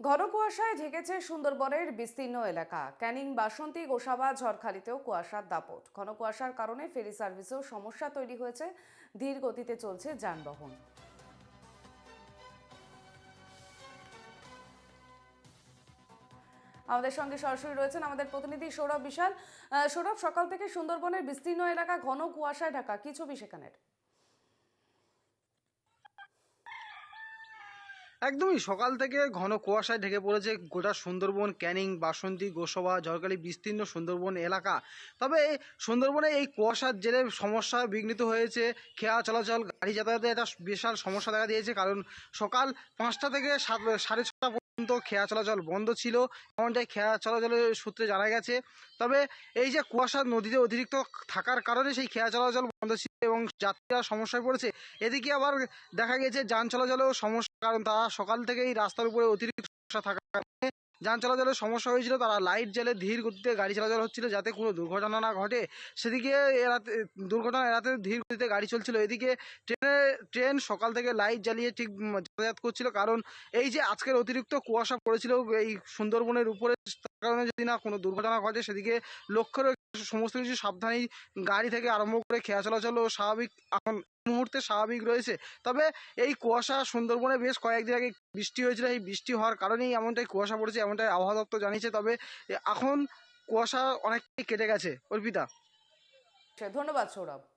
ঘন কুয়াশায় ঢেকেছে সুন্দরবনের বিস্তীর্ণ এলাকা। ক্যানিং, বাসন্তী, গোসাবা, ঝড়খালিতেও কুয়াশার দাপট। ঘন কুয়াশার কারণে ফেরি সার্ভিসেও সমস্যা তৈরি হয়েছে। ধীর গতিতে চলছে যানবাহন। আমাদের সঙ্গে সরাসরি রয়েছেন আমাদের প্রতিনিধি সৌরভ বিশাল। সৌরভ, সকাল থেকে সুন্দরবনের বিস্তীর্ণ এলাকা ঘন কুয়াশায় ঢাকা। কি ছবি সেখানের? একদমই সকাল থেকে ঘন কুয়াশায় ঢেকে পড়েছে গোটা সুন্দরবন, ক্যানিং, বাসন্তী, গোসবা ঝড়খালি বিস্তীর্ণ সুন্দরবন এলাকা। তবে সুন্দরবনে এই কুয়াশার জেরে সমস্যা বিঘ্নিত হয়েছে। খেয়া চলাচল গাড়ি যাতায়াতে একটা বিশাল সমস্যা দেখা দিয়েছে, কারণ সকাল পাঁচটা থেকে সাত, সাড়ে ছটা পর্যন্ত খেয়া চলাচল বন্ধ ছিল, এমনটাই খেয়া চলাচলের সূত্রে জানা গেছে। তবে এই যে কুয়াশা নদীতে অতিরিক্ত থাকার কারণে সেই খেয়া চলাচল বন্ধ ছিল এবং যাত্রীরা সমস্যায় পড়েছে। এদিকে আবার দেখা গেছে যান চলাচলেও সমস্যা, কারণ তারা সকাল থেকেই রাস্তার উপরে অতিরিক্ত সমস্যা থাকার কারণে যান চলাচলের সমস্যা হয়েছিল, তারা লাইট জ্বেলে ধীর গতিতে গাড়ি চলাচল হচ্ছিল যাতে কোনো দুর্ঘটনা না ঘটে। সেদিকে এরাতে, দুর্ঘটনা এড়াতে ধীর গতিতে গাড়ি চলছিল। এদিকে ট্রেনে, ট্রেন সকাল থেকে লাইট জ্বালিয়ে ঠিক যাতায়াত করছিল, কারণ এই যে আজকের অতিরিক্ত কুয়াশা পড়েছিল, এই সুন্দরবনের উপরে কারণে যদি না কোনো দুর্ঘটনা ঘটে, সেদিকে লক্ষ্য সমস্ত কিছু সাবধানেই গাড়ি থেকে আরম্ভ করে খেয়া চলাচল স্বাভাবিক এখন মুহূর্তে স্বাভাবিক রয়েছে। তবে এই কুয়াশা সুন্দরবনে বেশ কয়েকদিন আগে বৃষ্টি হয়েছিল। এই বৃষ্টি হওয়ার কারণেই এমনটাই কুয়াশা পড়েছে, এমনটাই আবহাওয়া দপ্তর জানিয়েছে। তবে এখন কুয়াশা অনেকটাই কেটে গেছে। অর্পিতা। ধন্যবাদ সৌরভ।